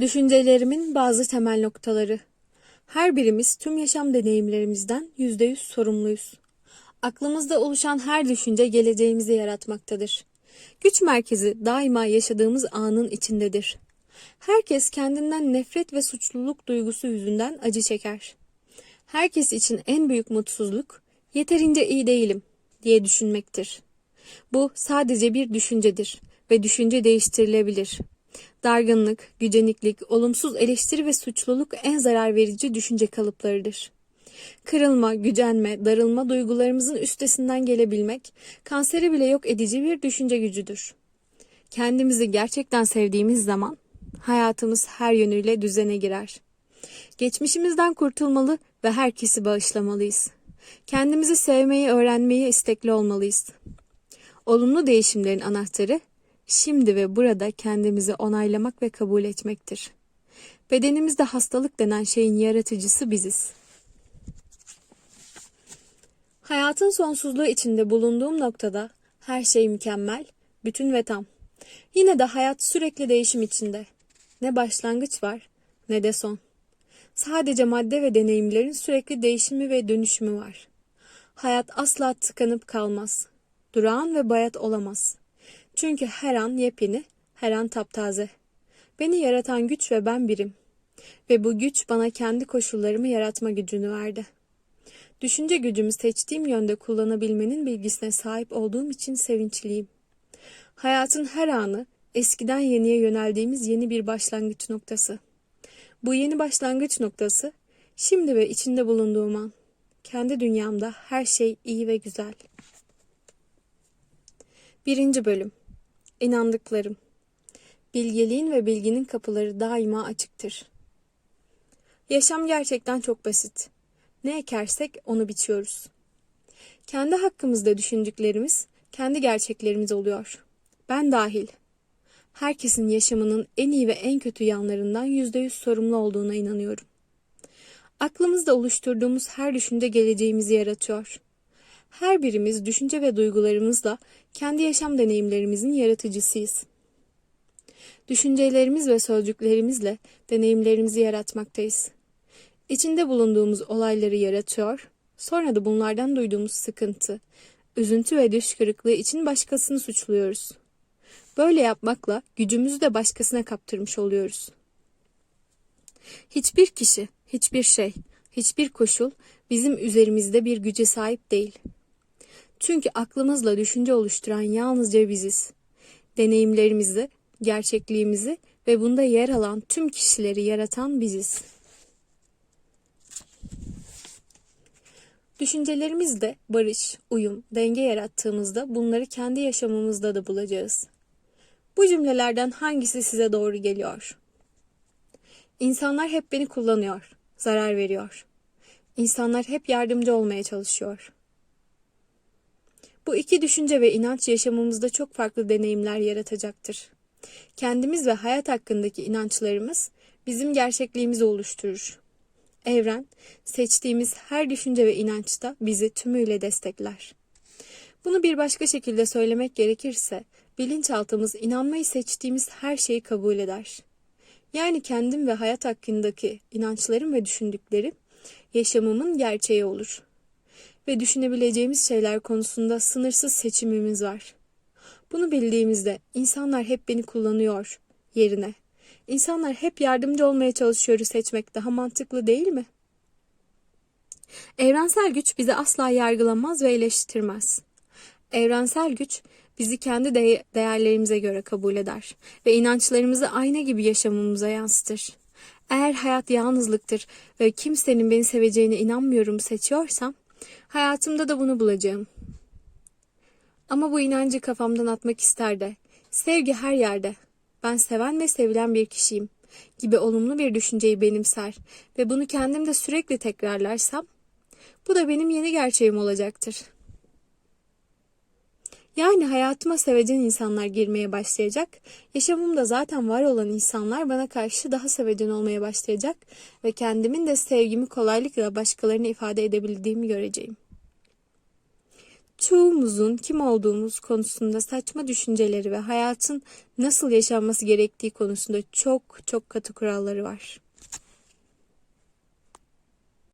Düşüncelerimin bazı temel noktaları. Her birimiz tüm yaşam deneyimlerimizden yüzde yüz sorumluyuz. Aklımızda oluşan her düşünce geleceğimizi yaratmaktadır. Güç merkezi daima yaşadığımız anın içindedir. Herkes kendinden nefret ve suçluluk duygusu yüzünden acı çeker. Herkes için en büyük mutsuzluk yeterince iyi değilim diye düşünmektir. Bu sadece bir düşüncedir ve düşünce değiştirilebilir. Dargınlık, güceniklik, olumsuz eleştiri ve suçluluk en zarar verici düşünce kalıplarıdır. Kırılma, gücenme, darılma duygularımızın üstesinden gelebilmek, kanseri bile yok edici bir düşünce gücüdür. Kendimizi gerçekten sevdiğimiz zaman hayatımız her yönüyle düzene girer. Geçmişimizden kurtulmalı ve herkesi bağışlamalıyız. Kendimizi sevmeyi öğrenmeye istekli olmalıyız. Olumlu değişimlerin anahtarı şimdi ve burada kendimizi onaylamak ve kabul etmektir. Bedenimizde hastalık denen şeyin yaratıcısı biziz. Hayatın sonsuzluğu içinde bulunduğum noktada her şey mükemmel, bütün ve tam. Yine de hayat sürekli değişim içinde. Ne başlangıç var ne de son. Sadece madde ve deneyimlerin sürekli değişimi ve dönüşümü var. Hayat asla tıkanıp kalmaz. Durağan ve bayat olamaz. Çünkü her an yepyeni, her an taptaze. Beni yaratan güç ve ben birim. Ve bu güç bana kendi koşullarımı yaratma gücünü verdi. Düşünce gücümü seçtiğim yönde kullanabilmenin bilgisine sahip olduğum için sevinçliyim. Hayatın her anı eskiden yeniye yöneldiğimiz yeni bir başlangıç noktası. Bu yeni başlangıç noktası şimdi ve içinde bulunduğum an. Kendi dünyamda her şey iyi ve güzel. Birinci bölüm. İnandıklarım. Bilgeliğin ve bilginin kapıları daima açıktır. Yaşam gerçekten çok basit. Ne ekersek onu biçiyoruz. Kendi hakkımızda düşündüklerimiz kendi gerçeklerimiz oluyor. Ben dahil. Herkesin yaşamının en iyi ve en kötü yanlarından yüzde yüz sorumlu olduğuna inanıyorum. Aklımızda oluşturduğumuz her düşünce geleceğimizi yaratıyor. Her birimiz düşünce ve duygularımızla kendi yaşam deneyimlerimizin yaratıcısıyız. Düşüncelerimiz ve sözcüklerimizle deneyimlerimizi yaratmaktayız. İçinde bulunduğumuz olayları yaratıyor, sonra da bunlardan duyduğumuz sıkıntı, üzüntü ve düş kırıklığı için başkasını suçluyoruz. Böyle yapmakla gücümüzü de başkasına kaptırmış oluyoruz. Hiçbir kişi, hiçbir şey, hiçbir koşul bizim üzerimizde bir güce sahip değil. Çünkü aklımızla düşünce oluşturan yalnızca biziz. Deneyimlerimizi, gerçekliğimizi ve bunda yer alan tüm kişileri yaratan biziz. Düşüncelerimizde barış, uyum, denge yarattığımızda bunları kendi yaşamımızda da bulacağız. Bu cümlelerden hangisi size doğru geliyor? İnsanlar hep beni kullanıyor, zarar veriyor. İnsanlar hep yardımcı olmaya çalışıyor. Bu iki düşünce ve inanç yaşamımızda çok farklı deneyimler yaratacaktır. Kendimiz ve hayat hakkındaki inançlarımız bizim gerçekliğimizi oluşturur. Evren, seçtiğimiz her düşünce ve inançta bizi tümüyle destekler. Bunu bir başka şekilde söylemek gerekirse, bilinçaltımız inanmayı seçtiğimiz her şeyi kabul eder. Yani kendim ve hayat hakkındaki inançlarım ve düşündüklerim yaşamımın gerçeği olur. Ve düşünebileceğimiz şeyler konusunda sınırsız seçimimiz var. Bunu bildiğimizde insanlar hep beni kullanıyor yerine. İnsanlar hep yardımcı olmaya çalışıyoru seçmek daha mantıklı değil mi? Evrensel güç bizi asla yargılamaz ve eleştirmez. Evrensel güç bizi kendi de değerlerimize göre kabul eder ve inançlarımızı ayna gibi yaşamımıza yansıtır. Eğer hayat yalnızlıktır ve kimsenin beni seveceğine inanmıyorum seçiyorsam, hayatımda da bunu bulacağım. Ama bu inancı kafamdan atmak ister de, sevgi her yerde, ben seven ve sevilen bir kişiyim gibi olumlu bir düşünceyi benimser ve bunu kendimde sürekli tekrarlarsam, bu da benim yeni gerçeğim olacaktır. Yani hayatıma sevecen insanlar girmeye başlayacak, yaşamımda zaten var olan insanlar bana karşı daha sevecen olmaya başlayacak ve kendimin de sevgimi kolaylıkla başkalarına ifade edebildiğimi göreceğim. Çoğumuzun kim olduğumuz konusunda saçma düşünceleri ve hayatın nasıl yaşanması gerektiği konusunda çok çok katı kuralları var.